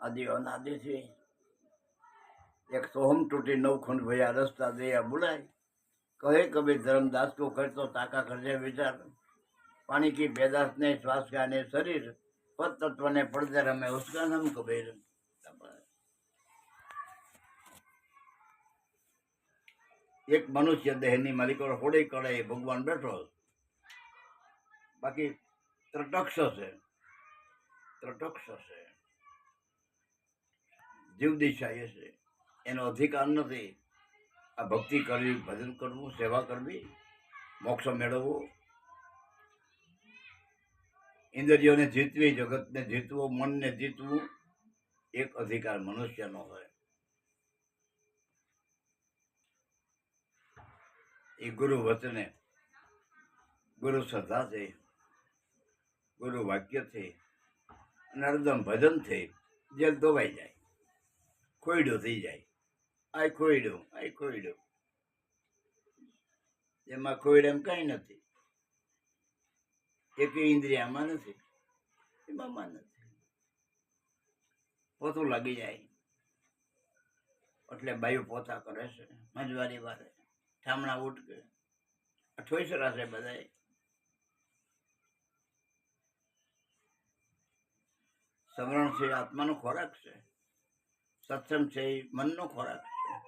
આદિ અનાદિથી એક સોહમ તૂટી નવ ખૂંડ ભયા રસ્તા દયા બુલાય. કહે કબીર ધરમદાસ કો કરતો તાકા કરજે વિચાર. પાણી કી પેદાશ ને શ્વાસ ગાને શરીર. પદ તત્વને પડદે રમે ઉસકા નામ કબીર. એક મનુષ્ય દેહની માલિકો હોડી કળે ભગવાન બેઠો. બાકી ત્રટક્ષ છે. ત્રટક્ષ છે. જીવ દિશા એ છે. એનો અધિકાર નથી. આ ભક્તિ કરવી, ભજન કરવું, સેવા કરવી, મોક્ષ મેળવવો. ઇન્દ્રિયોને જીતવી, જગતને જીતવું, મનને જીતવું, એક અધિકાર મનુષ્યનો હોય. એ ગુરુ વચને ગુરુ શ્રદ્ધાથી, ગુરુ વાક્યથી, અને અર્ધમ ભજનથી જેલ ધોવાઈ જાય. ખોયડું થઈ જાય. આ કોયડો આ કોયડો એમાં ખોયડે કઈ નથી. એક ઇન્દ્રિયામાં નથી, એમાં નથી. પોતું લાગી જાય. એટલે બાયુ પોતા કરે છે, મંજવારી વારે, ઠામણા ઉઠકે અઠોઈસરા છે બધાય. સમરણ છે આત્માનો ખોરાક છે. સત્સંગ છે એ મનનો ખોરાક છે.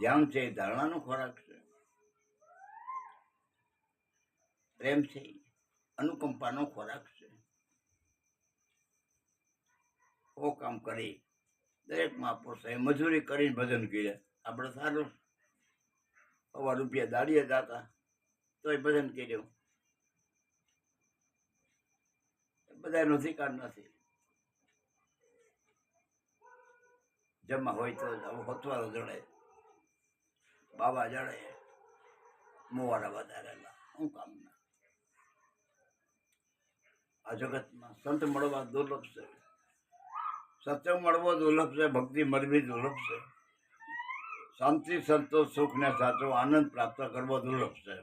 ધ્યાન છે એ ધારણાનો ખોરાક છે. પ્રેમ છે અનુકંપાનો ખોરાક છે. ઓ કામ કરી દરેક મહાપુરુષે મજૂરી કરીને ભજન કર્યા. આપણે સારું. હવા રૂપિયા દાડીએ જાતા તોય ભજન કર્યું. બધાનો અધિકાર નથી. જમા હોય તો જ જડે બાબા જડે મોવાડા વધારેલા શું કામના આ જગતમાં સંત મળવા દુર્લભ છે. સત્ય મળવો દુર્લભ છે, ભક્તિ મળવી દુર્લભ છે. શાંતિ, સંતોષ સુખ ને સાચો આનંદ પ્રાપ્ત કરવો દુર્લભ છે,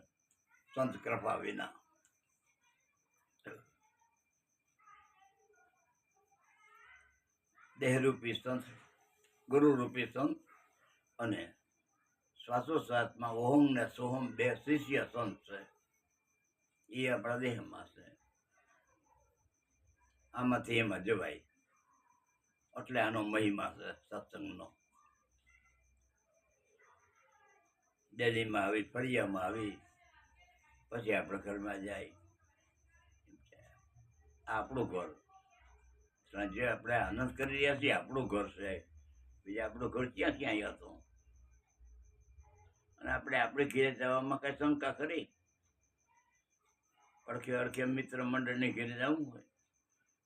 સંત કૃપા વિના. દેહરૂપી સંત. ગુરુરૂપી સંત અને શ્વાસોશ્વાસમાં ઓહમ ને સોહમ બે શિષ્ય સંત છે. એ આપણા દેહમાં છે. આમાંથી એમાં જવાય. એટલે આનો મહિમા છે સત્સંગનો. દિલ્હીમાં આવી, ફળિયામાં આવી, પછી આપણે ઘરમાં જાય. આપણું ઘર. સાંજે આપણે આનંદ કરી રહ્યા છીએ, આપણું ઘર છે. બીજા આપણું ઘર ક્યાં ક્યાં હતું? અને આપણે આપણે ઘેરે જવામાં કઈ શંકા કરી અડખે અડખે મિત્ર મંડળને ઘેરે જવું હોય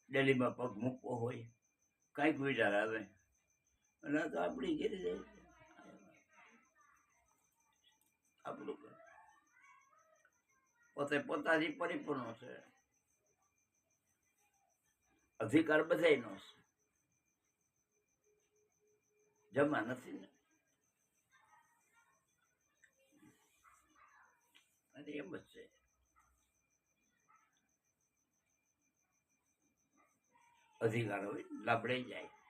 દિલ્હીમાં પગ મૂકવો હોય, કાંઈક વિચાર આવે. અને આ તો આપણી ઘેરે જાય. આપણું ઘર. પોતે પોતાથી પરિપૂર્ણ છે. અધિકાર બધાયનો છે. જમા નથી ને. અને એમ જ છે. અધિકાર હોય લાભડે જાય.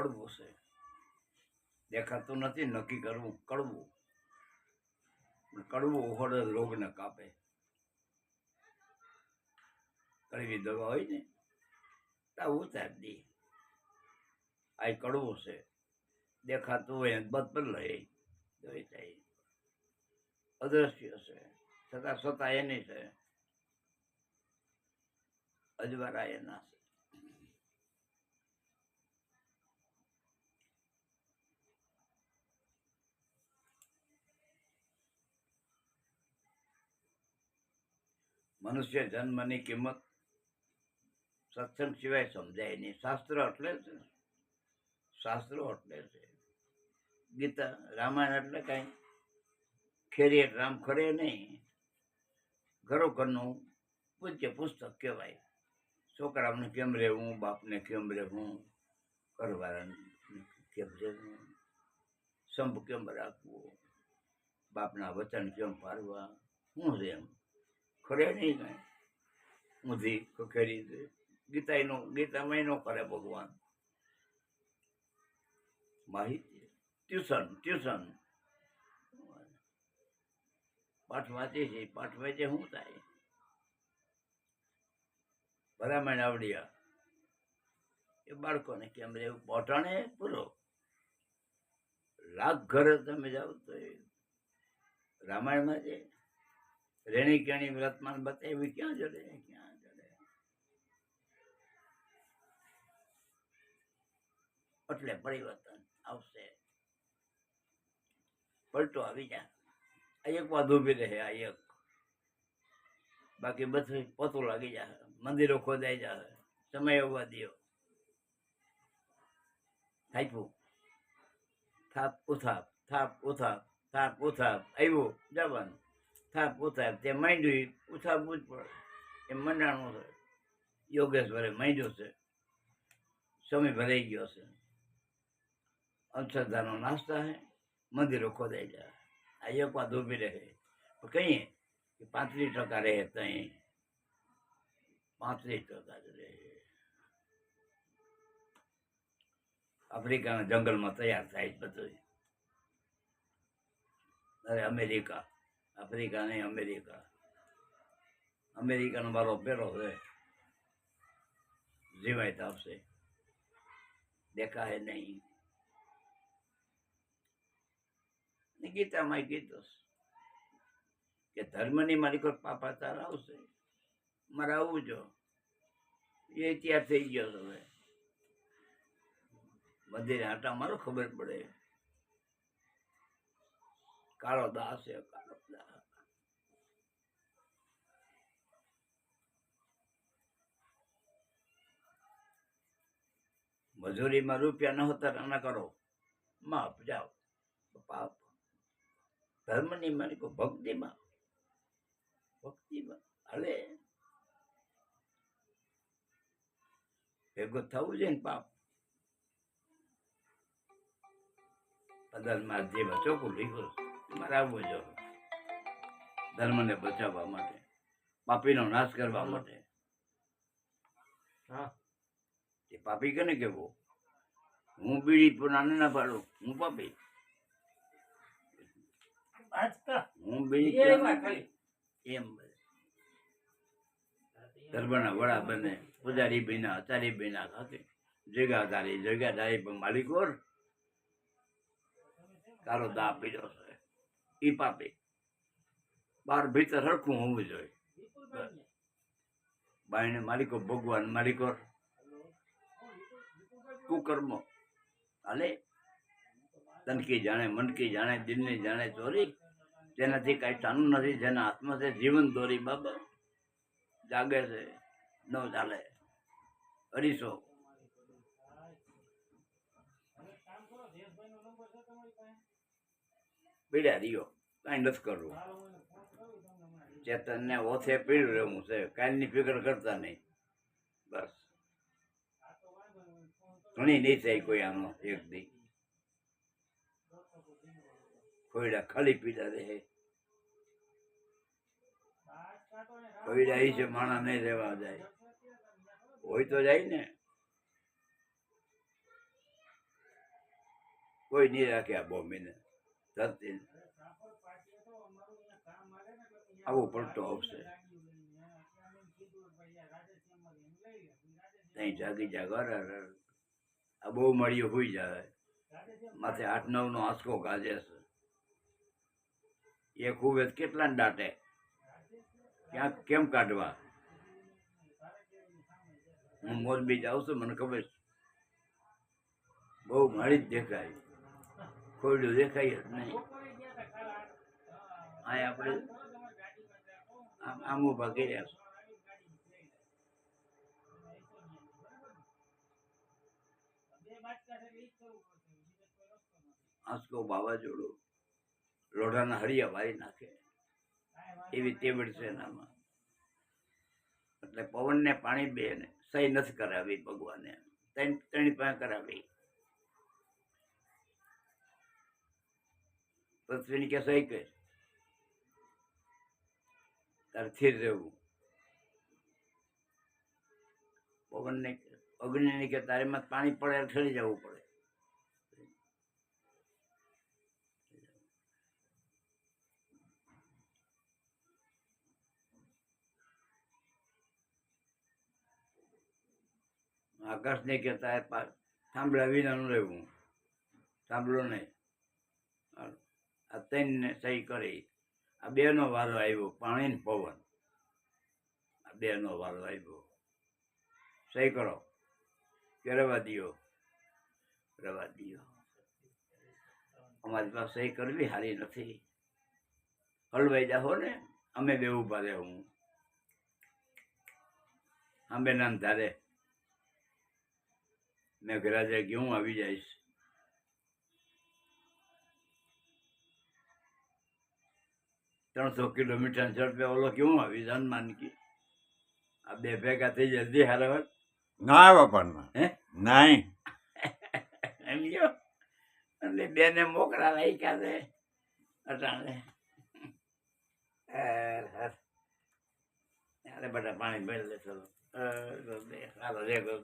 કડવું છે દેખાતું નથી, નક્કી કરવું કડવું. કડવું ઓહડ રોગને કાપે. કડવી દવા હોય ને, તા ઉતાર દી આ કડવું છે. દેખાતું હોય બધ લઈ જોઈ જાય. અદ્રશ્ય છે. છતાં છતાં એની છે. અજવારા એના છે. મનુષ્ય જન્મની કિંમત સત્સંગ સિવાય સમજાય નહીં. શાસ્ત્ર એટલે જ શાસ્ત્રો એટલે છે. ગીતા, રામાયણ એટલે કાંઈ. ખેરી રામ ખરે નહીં. ઘરોઘરનું પૂજ્ય પુસ્તક કહેવાય. છોકરાઓને કેમ રહેવું, બાપને કેમ રહેવું, ઘરવાળાને કેમ રહેવું સંભ કેમ રાખવો, બાપના વચન કેમ પાડવા છે એમ. ખરે નહીં કાંઈ ઊંધી ખેરી છે ગીતાનો ગીતામાં નો કરે ભગવાન. માહિતી. Tuition tuition. પાઠ વાંચે છે, પાઠ વાંચે શું થાય? ભરામણ આવડ્યા. એ બાળકોને કેમ રહેવું પોટાણે પૂરો. લાખ ઘરે તમે જાઓ તો રામાયણમાં છે. રેણી કેણી વ્રતમાન બતાવી ક્યાં જડે ક્યાં જડે? એટલે પરિવર્તન આવશે. પલટો આવી જાય. એક વાત ઊભી રહે, આ એક. બાકી બધું પોતું લાગી જાય. મંદિરો ખોદાઈ જાય. સમય આવવા દો થાપ્યું. થાપ, ઉથાપ થાપ ઉથાપ થાપ, ઉથાપ. આવ્યું. જવાનું. થાપ ઉથાપ તે માંડ્યું ઉથાપવું જ પડે એ મંડાણું છે. યોગેશ્વરે માંડ્યું છે. સમય ભરાઈ ગયો છે. અંધશ્રદ્ધાનો નાસ્તા હે મંદિરો ખોદાઈ જાય આ એક વાત ઊભી રહે. પણ કહીએ કે પાંત્રીસ ટકા રહે તઈ પાંત્રીસ ટકા જ રહે. આફ્રિકાના જંગલમાં તૈયાર થાય છે બધું અરે અમેરિકા. આફ્રિકા નહીં અમેરિકા અમેરિકાનો મારો પેલો છે જીવાય આપશે દેખાય નહીં ને ગીતામાં કીધું કે ધર્મની મારી કોઈ પાપા તારા આવશે. મારે આવવું જો. એ ત્યાં થઈ ગયો હવે. મંદિરે આટા મારો ખબર પડે. કાળો દાસ કાળો દાસ મજૂરીમાં રૂપિયા ન હોતા ના કરો. માપ જાઓ. પાપ. ધર્મની માની કોઈ ભક્તિમાં? ભક્તિમાં? હલે. ભેગું થવું છે ને પાપ. પદલમાં જેમાં ચોખ્ખું લીધું. મારે આવવું જો ધર્મને બચાવવા માટે. પાપીનો નાશ કરવા માટે. હા. એ પાપી કને કેવો હું બીડી પુરાને ના પાડું હું પાપી. હું બીડી એમ બને. ધર્મના વડા બને પૂજારી બન્યા આચાર્ય બન્યા સાથે જગાધારી જગાધારી પણ માલિકોર તારો દા પીડ્યો છે. એ પાપી. બાર ભીતર હરખું હોવું જોઈએ. બાઈને માલિકો ભગવાન માલિકો કુકર્મો હાલે તનકી જાણે મનકી જાણે દિલની જાણે ચોરી તેનાથી કાંઈ ચાનું નથી, જેના હાથમાં છે, જીવન દોરી બાબા. જાગે છે, ન ચાલે. અઢીસો પીડ્યા રહ્યો. કાંઈ નથી કરવું. ચેતનને ઓથે પીડ્યું રહેવું છે. કાલની ફિકર કરતા નહીં. બસ. ઘણી નહીં થાય કોઈ આનો એક નહીં કોયડા ખાલી પીડા રહે. કોયડા એ છે, માણા નહીં રહેવા જાય. હોય તો જાય ને. કોઈ નહીં રાખે આ બોમ્બેને ધરતી આવો પલટો આવશે. ત્યાં જાગી જાગ. આ બહુ મળી હોઈ જાય. માથે આઠ નવ નો આંસકો ગાજે છે. એ ખૂબ કેટલા દાટે ક્યાં કેમ કાઢવા? હું મોરબી જાઉં છું, મને ખબર છે. બહુ મળી જ દેખાય. ખોડ્યું દેખાય જ નહીં. આ આપણે આમ આમ રહ્યા કર્યા છે આંસકો વાવાઝોડું લોઢાના હળિયા વારી નાખે. એવી તેવડ છે એનામાં. એટલે પવનને પાણી બે ને સહી નથી કરાવી ભગવાને. ત્રણ ત્રણી કરાવી. પૃથ્વીની કે સહી કહે તારે સ્થિર રહેવું. પવનને, અગ્નિની કે તારેમાં પાણી પડે ઠરી જવું પડે. આકાશને કહેતા પા- થાંભલા વિનાનું રહેવું. થાંભલો નહીં. આ- ત્રણને સહી કરી. આ બેનો વારો આવ્યો પાણી ને પવન. આ બેનો વારો આવ્યો. સહી કરો. કે રવા દો રવા દો અમારી પાસે સહી કરવી સારી નથી. હલવાઈ જાહો ને, અમે બે ઊભા રહે હું આંબે નામ ધારે મેઘરાજે કે હું આવી જઈશ. ત્રણસો કિલોમીટર ઝડપે ઓલો કેવું આવી જાન કી. આ બે ભેગા થઈ જલ્દી હારવટ ના બાપાના હે? નહીં. એમ ગયો એટલે બેને મોકળા રાખ્યા છે. અટાણે. અરે બધા પાણી ભરી લે ચલો. હાલો રે દે